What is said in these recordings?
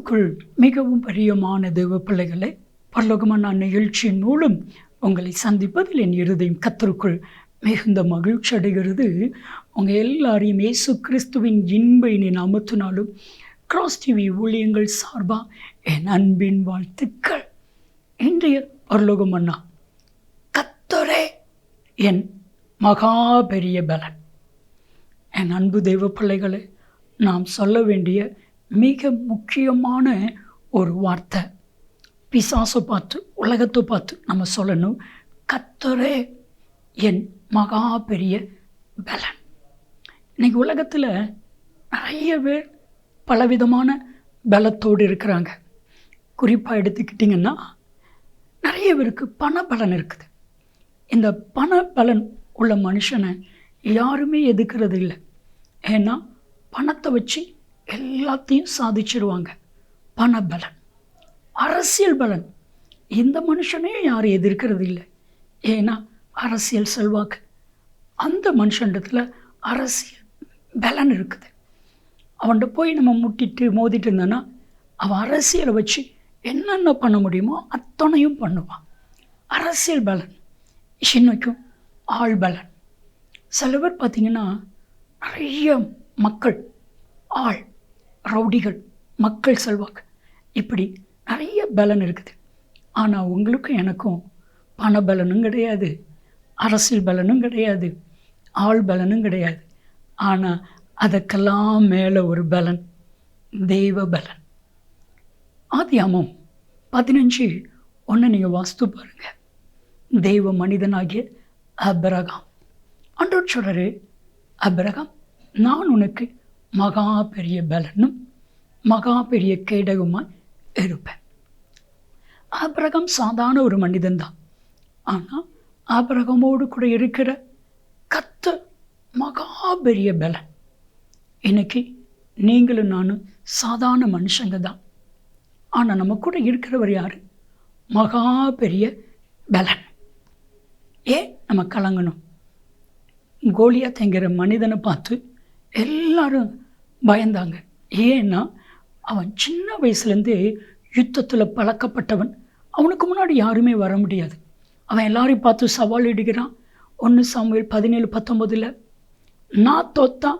இயேசுக்குள் மிகவும் பிரியமான தேவ பிள்ளைகளை பரலோகமான நிகழ்ச்சியின் மூலம் உங்களை சந்திப்பதில் என் இருதயம் கத்தருக்குள் மிகுந்த மகிழ்ச்சி அடைகிறது. உங்கள் எல்லாரையும் இயேசு கிறிஸ்துவின் இன்ப இனி கிராஸ் டிவி ஊழியங்கள் சார்பாக என் அன்பின் வாழ்த்துக்கள். இன்றைய பரலோகம் அண்ணா கத்தரே என் மகா பெரிய பலன். என் அன்பு தெய்வ பிள்ளைகளை நாம் சொல்ல வேண்டிய மிக முக்கியமான ஒரு வார்த்தை. பிசாசை பார்த்து உலகத்தை பார்த்து நம்ம சொல்லணும் கத்தரே என் மகா பெரிய பலன். இன்னைக்கு உலகத்தில் நிறைய பேர் பலவிதமான பலத்தோடு இருக்கிறாங்க. குறிப்பாக எடுத்துக்கிட்டிங்கன்னா நிறைய பேருக்கு பண பலன் இருக்குது. இந்த பண பலன் உள்ள மனுஷனை யாருமே எதுக்கிறது இல்லை ஏன்னா பணத்தை வச்சு எல்லாத்தையும் சாதிச்சிருவாங்க. பணபலன் அரசியல் பலன். இந்த மனுஷனையும் யாரும் எதிர்க்கிறது இல்லை. ஏன்னா அரசியல் செல்வாக்கு. அந்த மனுஷன்றத்தில் அரசியல் பலன் இருக்குது. அவன்கிட்ட போய் நம்ம முட்டிட்டு மோதிட்டு இருந்தோன்னா அவன் அரசியலை வச்சு என்னென்ன பண்ண முடியுமோ அத்தனையும் பண்ணுவான். அரசியல் பலன். இன்னைக்கும் ஆள் பலன். சில பேர் பார்த்திங்கன்னா நிறைய மக்கள் ஆள் ரவுடிகள் மக்கள் செல்வாக்கு. இப்படி நிறைய பலன் இருக்குது. ஆனால் உங்களுக்கும் எனக்கும் பண பலனும் கிடையாது அரசியல் பலனும் கிடையாது ஆள் பலனும் கிடையாது. ஆனால் அதற்கெல்லாம் மேலே ஒரு பலன் தெய்வ பலன். ஆதியாமம் பதினஞ்சு ஒன்று நீங்கள் வாஸ்து பாருங்கள் தெய்வ மனிதனாகிய அப்ரகாம். அன்றோர் சொல்கிறாரு அப்ரகாம் நான் உனக்கு மகா பெரிய பலனும் மகா பெரிய கேடகுமாய் இருப்பேன். ஆபிரகம் சாதாரண ஒரு மனிதன்தான் ஆனால் ஆபிரகமோடு கூட இருக்கிற கத்து மகா பெரிய பலன். இன்னைக்கு நீங்களும் நானும் சாதாரண மனுஷங்க தான். ஆனால் நம்ம கூட இருக்கிறவர் யார்? மகா பெரிய பலன். ஏன் நம்ம கலங்கணும்? கோலியாத்தங்கிற மனிதனை பார்த்து எல்லாரும் பயந்தாங்க. ஏன்னா அவன் சின்ன வயசுலேருந்தே யுத்தத்தில் பழக்கப்பட்டவன். அவனுக்கு முன்னாடி யாருமே வர முடியாது. அவன் எல்லாரையும் பார்த்து சவால் இடுகிறான். ஒன்று சாமுவேல் பதினேழு பத்தொம்போதில் நான் தோத்தா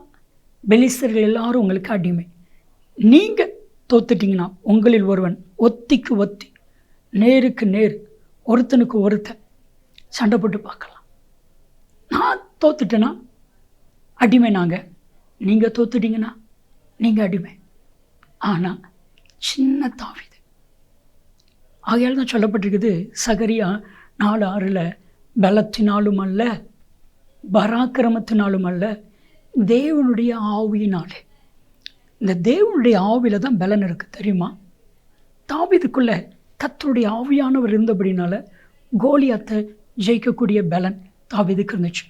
பெலிஸ்தர்கள் எல்லாரும் உங்களுக்கு அடிமை. நீங்கள் தோத்துட்டிங்கன்னா உங்களில் ஒருவன் ஒத்திக்கு ஒத்தி நேருக்கு நேர் ஒருத்தனுக்கு ஒருத்தன். சண்டை போட்டு பார்க்கலாம். நான் தோத்துட்டேன்னா அடிமை நாங்கள் நீங்கள் தோத்துட்டிங்கன்னா நீங்கள் அடிமை. ஆனால் சின்ன தாவிது. ஆகையால் தான் சொல்லப்பட்டிருக்குது சகரியா நாலு ஆறில் பலத்தினாலும் அல்ல பராக்கிரமத்தினாலும் அல்ல தேவனுடைய ஆவியினாலே. இந்த தேவனுடைய ஆவியில் தான் பலன் இருக்குது தெரியுமா? தாவிதுக்குள்ளே கத்தருடைய ஆவியானவர் இருந்தபடினால கோலியாத்தை ஜெயிக்கக்கூடிய பலன் தாவிதுக்கு இருந்துச்சு.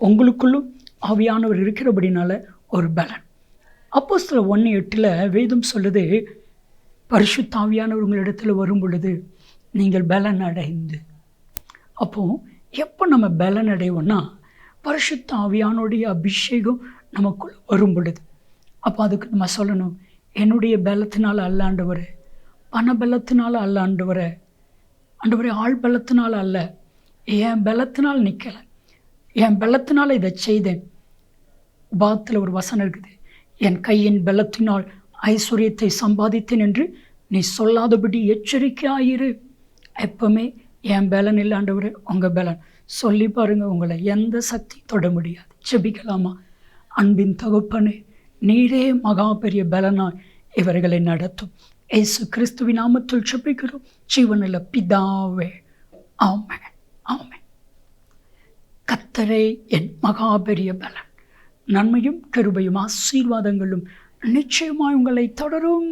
உங்களுக்குள்ளும் ஆவியானவர் இருக்கிறபடினால ஒரு பலன். அப்போ சில ஒன்று எட்டில் வேதம் சொல்லுது பரிசுத்தாவியானவர் உங்களிடத்தில் வரும் பொழுது நீங்கள் பலன் அடைந்து அப்போது எப்போ நம்ம பலன் அடைவோம்னா பரிசுத்த ஆவியானுடைய அபிஷேகம் நமக்குள் வரும் பொழுது அப்போ அதுக்கு நம்ம சொல்லணும் என்னுடைய பலத்தினால் அல்ல ஆண்டவர். பண பலத்தினால் அல்ல ஆண்டவர். ஆண்டவரே ஆள் பலத்தினால் அல்ல. என் பலத்தினால் நிற்கலை என் பலத்தினால் இதை செய்தேன். பாத்தில் ஒரு வசனம் இருக்குது. என் கையின் பலத்தினால் ஐஸ்வர்யத்தை சம்பாதித்தேன் என்று நீ சொல்லாதபடி எச்சரிக்கையாயிரு. எப்பவுமே என் பலன் இல்லாண்டவர் உங்கள் பலன். சொல்லி பாருங்கள் உங்களை எந்த சக்தி தொட முடியாது. செபிக்கலாமா அன்பின் தகுப்பனே நீரே மகா பெரிய பலனாய் இவர்களை நடத்தும். ஏசு கிறிஸ்துவின் நாமத்தில் செபிக்கிறோம் ஜீவனில் பிதாவே ஆமே ஆமே கத்தரே என் மகா பெரிய பலன். நன்மையும் கருபையும் ஆசீர்வாதங்களும் நிச்சயமாய் உங்களை தொடரும்.